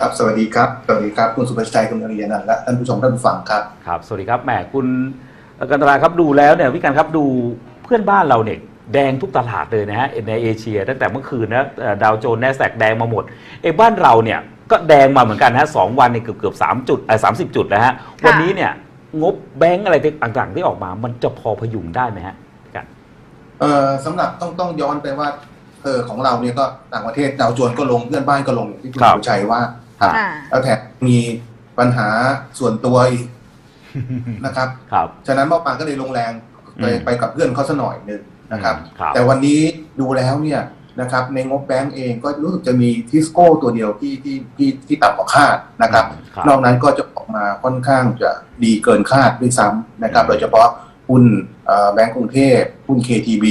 ครับสวัสดีครับสวัสดีครับคุณสุภชัยคุณอริยนันท์และท่านผู้ชมท่านผู้ฟังครับครับสวัสดีครับแหมคุณกันตราครับดูแล้วเนี่ยวิการครับดูเพื่อนบ้านเราเนี่ยแดงทุกตลาดเลยนะฮะในเอเชียตั้งแต่เมื่อคืนนะเอ่อดาวโจนส์แนสแสกแดงมาหมดเอ้บ้านเราเนี่ยก็แดงมาเหมือนกันนะฮะสองวันเนี่ยเกือบเกือบสามจุดสามสิบจุดแล้วฮะวันนี้เนี่ยงบแบงก์อะไรต่างๆที่ออกมา มันจะพอพยุงได้ไหมฮะกันเอ่อสำหรับต้องต้องย้อนไปว่าเออของเราเนี่ยก็ต่างประเทศดาวโจนส์ก็ลงเพื่อนบ้านก็ลงอย่างที่คุณครับสุภชัยว่าครับอ่า แล้วแถมมีปัญหาส่วนตัวอีกนะครับครับฉะนั้นเมื่อปานก็เลยลงแรงไปอืมไปกับเพื่อนเขาสัหน่อยหนึ่งนะครับครับ แต่วันนี้ดูแล้วเนี่ยนะครับ ในงบแบงก์เองก็รู้สึกจะมีทิสโก้ตัวเดียวที่ที่ที่ที่ต่ำกว่าคาดนะครับครับนอกนั้นก็จะออกมาค่อนข้างจะดีเกินคาดด้วยซ้ำนะครับอืมโดยเฉพาะหุ้นเอ่อแบงก์กรุงเทพหุ้น KTB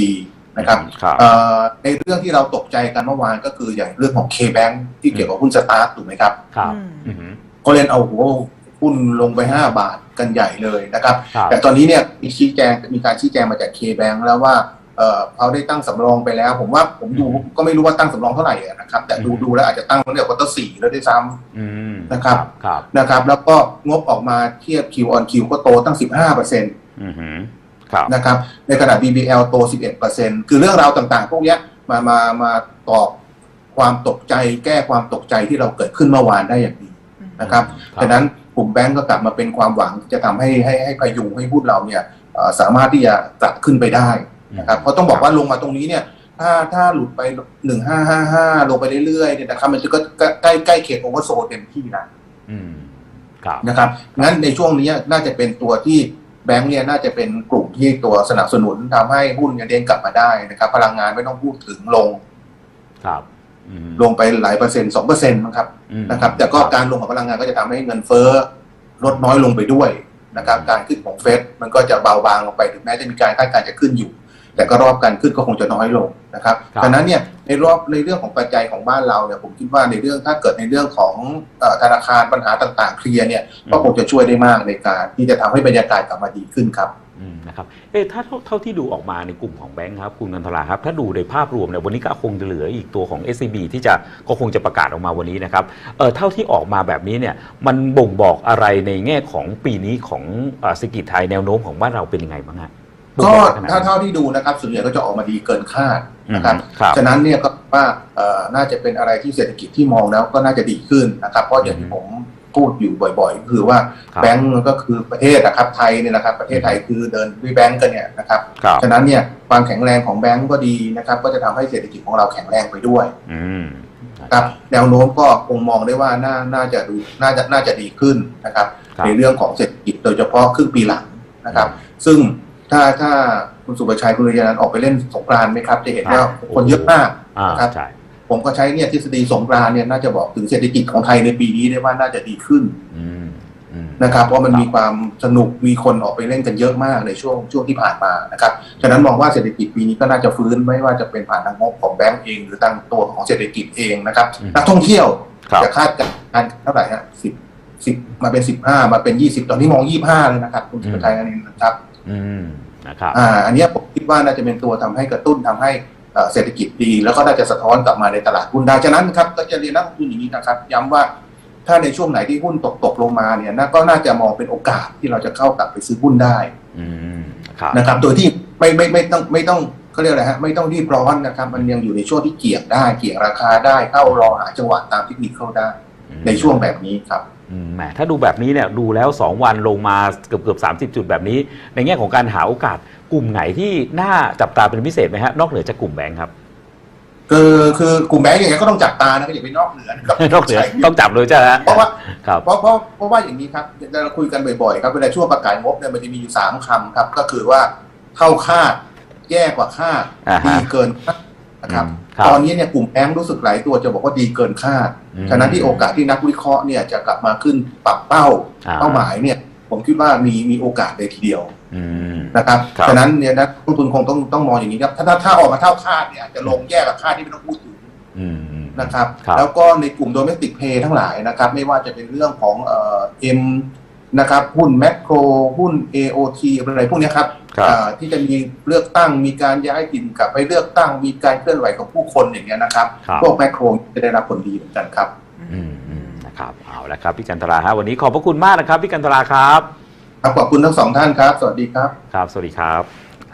นะครับครับเอ่อในเรื่องที่เราตกใจกันเมื่อวานก็คืออย่างเรื่องของ K-Bank ที่เกี่ยวกับหุ้นสตาร์ทถูกไหมครับครับอืมอือหือก็เล่นเอาหัวหุ้นลงไป 5 บาทกันใหญ่เลยนะครับครับแต่ตอนนี้เนี่ยมีชี้แจงมีการชี้แจงมาจาก K-Bank แล้วว่าเอ่อเขาได้ตั้งสำรองไปแล้ว ผมว่าผมดูก็ไม่รู้ว่าตั้งสำรองเท่าไหร่อะนะครับ แต่ดูดูแล้วอาจจะตั้งตั้งแต่ควอเตอร์สี่แล้วด้วยซ้ำอืมนะครับครับนะครับ แล้วก็งบออกมาเทียบ Q on Q ก็โตตั้ง15%อือหือครับนะครับในขณะ BBL โต 11%คือเรื่องราวต่างๆ พวกเนี้ยมามามาตอบความตกใจแก้ความตกใจที่เราเกิดขึ้นเมื่อวานได้อย่างดีนะครับครับดังนั้นกลุ่มแบงก์ก็กลับมาเป็นความหวังที่จะทำให้ให้ให้พยุงให้หุ้นเราเนี่ยเอ่อสามารถที่จะกลับขึ้นไปได้นะครับเพราะต้องบอกว่าลงมาตรงนี้เนี่ยถ้าถ้าหลุดไป1555ลงไปเรื่อยๆเนี่ยนะครับมันจะก็ใกล้ใกล้เขตโอเวอร์โซเต็มที่นะอืมครับนะครับงั้นในช่วงนี้น่าจะเป็นตัวที่ แบงก์เนี่ยน่าจะเป็นกลุ่มที่ตัวสนับสนุนทำให้หุ้นเนี่ยเด้งกลับมาได้นะครับ พลังงานไม่ต้องพูดถึงลง ครับอืมลงไปหลายเปอร์เซ็นต์สองเปอร์เซ็นต์นะครับอืมนะครับ แต่ก็การลงของพลังงานก็จะทำให้เงินเฟ้อลดน้อยลงไปด้วยนะครับ การขึ้นของเฟดมันก็จะเบาบางลงไปถึงแม้จะมีการคาดการณ์จะขึ้นอยู่ แต่ก็รอบการขึ้นก็คงจะน้อยลงนะครับดังนั้นเนี่ย ในรอบในเรื่องของปัจจัยของบ้านเราเนี่ยผมคิดว่าในเรื่องถ้าเกิดในเรื่องของเอ่อธนาคารปัญหาต่างๆเคลียร์เนี่ยก็คงจะช่วยได้มากในการที่จะทำให้บรรยากาศกลับมาดีขึ้นครับอืมนะครับเอ๊ะถ้าเท่าเท่าที่ดูออกมาในกลุ่มของแบงค์ครับคุณกันทราครับถ้าดูในภาพรวมเนี่ยวันนี้ก็คงจะเหลืออีกตัวของ SCB ที่จะก็คงจะประกาศออกมาวันนี้นะครับเออเท่าที่ออกมาแบบนี้เนี่ยมันบ่งบอกอะไรในแง่ของปีนี้ของเอ่อเศรษฐกิจไทยแนวโน้มของบ้านเราเป็นยังไงบ้างฮะบ่ง ก็บอกขนดถ้าไหนเท่าที่ดูนะครับส่วนใหญ่ก็จะออกมาดีเกินคาดนะครับอืมครับฉะนั้นเนี่ยก็ว่าเอ่อน่าจะเป็นอะไรที่เศรษฐกิจที่มองแล้วก็น่าจะดีขึ้นนะครับ เพราะอย่างที่ผมพูดอยู่บ่อยๆก็คือว่าครับแบงก์ก็คือประเทศนะครับไทยเนี่ยนะครับ ประเทศไทยคือเดินด้วยแบงก์กันเนี่ยนะครับครับฉะนั้นเนี่ยความแข็งแรงของแบงก์ก็ดีนะครับ ก็จะทำให้เศรษฐกิจของเราแข็งแรงไปด้วยอืมนะครับแนวโน้มก็คงมองได้ว่าน่าน่าจะดูน่าจะน่าจะดีขึ้นนะครับครับในเรื่องของเศรษฐกิจโดยเฉพาะครึ่งปีหลังนะครับ ซึ่ง ถ้าถ้าคุณสุประชัยคุณเรียนันท์ออกไปเล่นสงกรานต์ไหมครับ จะเห็นว่าคนเยอะมากอ่านะครับใช่ผมก็ใช้เนี่ยทฤษฎีสงกรานต์เนี่ยน่าจะบอกถึงเศรษฐกิจของไทยในปีนี้ได้ว่าน่าจะดีขึ้นอืมอืมนะครับ เพราะมันครับมีความสนุกมีคนออกไปเล่นกันเยอะมากในช่วงช่วงที่ผ่านมานะครับฉะนั้นมองว่าเศรษฐกิจปีนี้ก็น่าจะฟื้นไม่ว่าจะเป็นผ่านทางงบของแบงก์เอง หรือทางตัวของเศรษฐกิจเองนะครับอืมนักท่องเที่ยวครับจะคาดการณ์เท่าไหร่ฮะสิบสิบมาเป็นสิบห้ามาเป็นยี่สิบตอนนี้มองยี่ห้าเลยนะครับ คุณสุประชัยอันนี้นะครับ อืมนะครับอ่าอันเนี้ยผมคิดว่าน่าจะเป็นตัวทำให้กระตุ้นทำให้เอ่อเศรษฐกิจดี แล้วก็น่าจะสะท้อนกลับมาในตลาดหุ้นได้ฉะนั้นครับก็จะเรียนนักลงทุนอย่างนี้นะครับ ย้ำว่าถ้าในช่วงไหนที่หุ้นตกตกลงมาเนี่ยน่าก็น่าจะมองเป็นโอกาสที่เราจะเข้ากลับไปซื้อหุ้นได้อืมครับนะครับ โดยที่ไม่ไม่ไม่ต้องไม่ต้องเขาเรียกอะไรฮะไม่ต้องรีบร้อนนะครับ มันยังอยู่ในช่วงที่เกี่ยงได้ เกี่ยงราคาได้เข้ารอหาจังหวะตามเทคนิคเข้าได้ ในช่วงแบบนี้ครับอืม แหมถ้าดูแบบนี้เนี่ยดูแล้ว 2 วันลงมาเกือบเกือบสาจุดแบบนี้ ในแง่ของการหาโอกาสกลุ่มไหนที่น่าจับตาเป็นพิเศษไหมฮะนอกเหนือจากกลุ่มแบงค์ครับคือคือกลุ่มแบงก์อย่างเงี้ยก็ต้องจับตานะก็อย่าไปนอกเหนือนะครับนอกเหนือใช่ต้องจับเลยใช่ไหมฮะเพราะว่าครับเพราะเพราะเพราะว่าอย่างนี้ครับเราคุยกันบ่อยๆครับเวลาช่วงประกาศงบเนี่ยมันจะมีอยู่สามคำครับ ก็คือว่าเท่าคาด แย่กว่าคาดอ่าฮะดีเกินคาด นะครับอืมครับตอนนี้เนี่ยกลุ่มแบงก์รู้สึกหลายตัวจะบอกว่าดีเกินคาด อืมฉะนั้นที่โอกาสที่นักวิเคราะห์เนี่ยจะกลับมาขึ้นปรับเป้าอ่า เป้าหมายเนี่ย ผมคิดว่ามีมีโอกาสเลยทีเดียวอืม นะครับครับ ฉะนั้นเนี่ยนักลงทุนคงต้องต้องมองอย่างนี้ครับถ้าถ้าถ้าออกมาเท่าคาดเนี่ยอาจจะลงแย่กับคาดที่ไม่ต้องพูดถึง อืมอืม นะครับ ครับแล้วก็ในกลุ่ม domestic pay ทั้งหลายนะครับ ไม่ว่าจะเป็นเรื่องของเอ่อ M นะครับหุ้นแม c โครหุ้น AOT อะไรพวกเนี้ยครับครับอ่าที่จะมีเลือกตั้งมีการย้ายถิ่นกลับไปเลือกตั้งมีการเคลื่อนไหวของผู้คนอย่างเงี้ยนะครับครับพวกแม c โครจะได้รับผลดีเหมือนกันครับอืมอืมนนะครับเอาละครับพี่กันตราฮะวันนี้ขอบพระคุณมากนะครับพี่กันตราครับครับขอบคุณทั้งสองท่านครับ สวัสดีครับ ครับ สวัสดีครับ